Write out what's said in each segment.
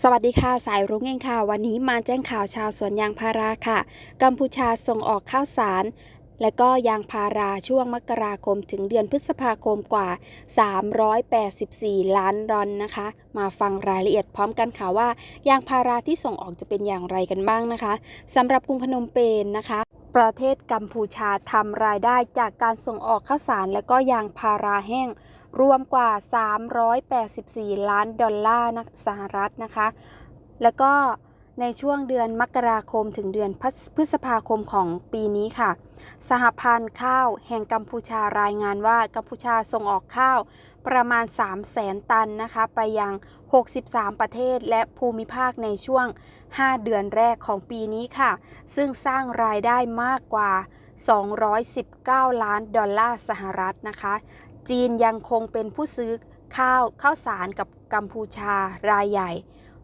สวัสดีค่ะสายรุ้งเองค่ะ วันนี้มาแจ้งข่าวชาวสวนยางพาราค่ะ กัมพูชาส่งออกข้าวสาร และก็ยางพาราช่วงมกราคมถึงเดือนพฤษภาคมกว่า 384 ล้านรอนนะคะ มาฟังรายละเอียดพร้อมกันค่ะว่า ยางพาราที่ส่งออกจะเป็นอย่างไรกันบ้างนะคะสำหรับกรุงพนมเปญนะคะ ประเทศกัมพูชาทำรายได้จากการส่งออกข้าวสารและก็ยางพาราแห้ง รวมกว่า 384 ล้านดอลลาร์สหรัฐนะคะ แล้วก็ในช่วงเดือนมกราคมถึงเดือนพฤษพฤษภาคมของปีนี้ค่ะ สหพันธ์ข้าวแห่งกัมพูชารายงานว่ากัมพูชาส่งออกข้าว ประมาณ 3 0 0แสนตันนะคะ ไปยัง 63 ประเทศและภูมิภาคในช่วง 5 เดือนแรกของปีนี้ค่ะ ซึ่งสร้างรายได้มากกว่า 219 ล้านดอลลาร์สหรัฐนะคะ จีนยังคงเป็นผู้ซื้อข้าวข้าวสารกับกัมพูชารายใหญ่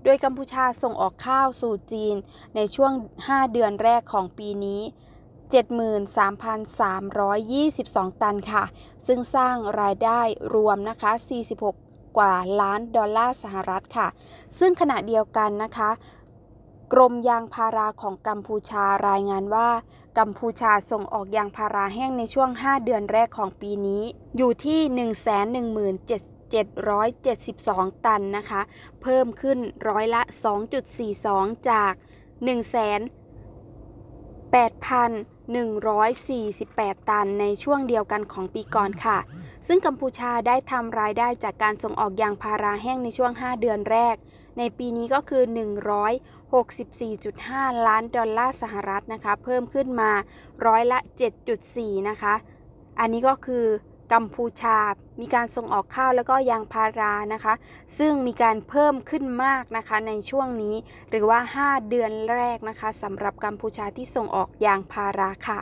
โดยกัมพูชาส่งออกข้าวสู่จีนในช่วง 5 เดือนแรกของปีนี้ 73,322 ตันค่ะ ซึ่งสร้างรายได้รวมนะคะ 46 กว่าล้านดอลลาร์สหรัฐค่ะ ซึ่งขณะเดียวกันนะคะ กรมยางพาราของกัมพูชารายงานว่า กัมพูชาส่งออกยางพาราแห้งในช่วง 5 เดือนแรกของปีนี้ อยู่ที่ 117,772 ตันนะคะ เพิ่มขึ้นร้อยละ 2.42 จาก 148 ตันในช่วงเดียวกันของปีก่อนค่ะ ซึ่งกัมพูชาได้ทำรายได้จากการส่งออกยางพาราแห้งในช่วง 5 เดือนแรก ในปีนี้ก็คือ 164.5 ล้านดอลลาร์สหรัฐนะคะ เพิ่มขึ้นมาร้อยละ 7.4 นะคะ อันนี้ก็คือ กัมพูชา มีการส่งออกข้าวแล้วก็ยางพารานะคะ ซึ่งมีการเพิ่มขึ้นมากนะคะในช่วงนี้ หรือว่า 5 เดือนแรกนะคะสำหรับกัมพูชาที่ส่งออกยางพาราค่ะ